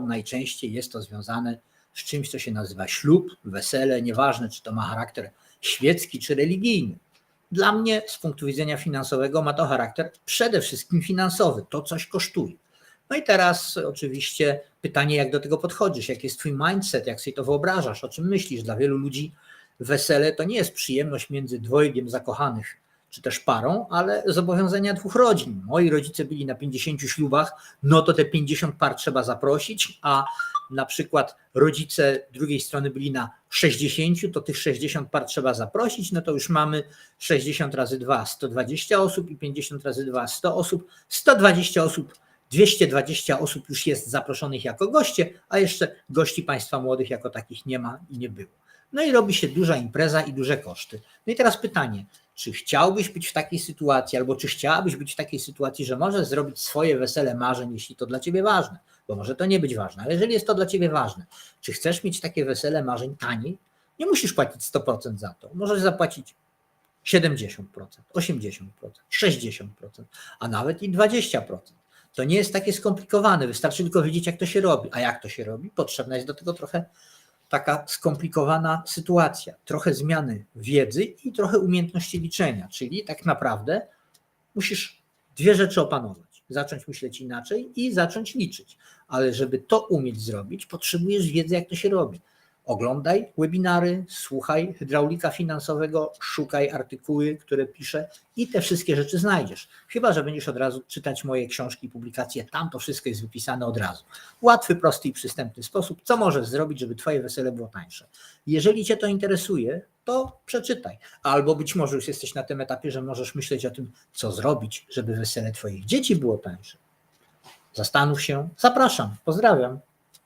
najczęściej jest to związane z czymś, co się nazywa ślub, wesele, nieważne czy to ma charakter świecki czy religijny. Dla mnie z punktu widzenia finansowego ma to charakter przede wszystkim finansowy, to coś kosztuje. No i teraz oczywiście pytanie, jak do tego podchodzisz, jaki jest twój mindset, jak sobie to wyobrażasz, o czym myślisz. Dla wielu ludzi wesele to nie jest przyjemność między dwojgiem zakochanych czy też parą, ale zobowiązania dwóch rodzin. Moi rodzice byli na 50 ślubach, no to te 50 par trzeba zaprosić, a na przykład rodzice drugiej strony byli na 60, to tych 60 par trzeba zaprosić, no to już mamy 60 razy 2, 120 osób i 50 razy 2, 100 osób, 120 osób 220 osób już jest zaproszonych jako goście, a jeszcze gości państwa młodych jako takich nie ma i nie było. No i robi się duża impreza i duże koszty. No i teraz pytanie, czy chciałbyś być w takiej sytuacji, albo czy chciałabyś być w takiej sytuacji, że możesz zrobić swoje wesele marzeń, jeśli to dla ciebie ważne, bo może to nie być ważne, ale jeżeli jest to dla ciebie ważne, czy chcesz mieć takie wesele marzeń taniej? Nie musisz płacić 100% za to. Możesz zapłacić 70%, 80%, 60%, a nawet i 20%. To nie jest takie skomplikowane, wystarczy tylko wiedzieć, jak to się robi. A jak to się robi? Potrzebna jest do tego trochę taka skomplikowana sytuacja, trochę zmiany wiedzy i trochę umiejętności liczenia, czyli tak naprawdę musisz dwie rzeczy opanować. Zacząć myśleć inaczej i zacząć liczyć. Ale żeby to umieć zrobić, potrzebujesz wiedzy, jak to się robi. Oglądaj webinary, słuchaj hydraulika finansowego, szukaj artykuły, które piszę i te wszystkie rzeczy znajdziesz. Chyba, że będziesz od razu czytać moje książki, publikacje, tam to wszystko jest wypisane od razu. Łatwy, prosty i przystępny sposób, co możesz zrobić, żeby Twoje wesele było tańsze. Jeżeli Cię to interesuje, to przeczytaj. Albo być może już jesteś na tym etapie, że możesz myśleć o tym, co zrobić, żeby wesele Twoich dzieci było tańsze. Zastanów się. Zapraszam. Pozdrawiam.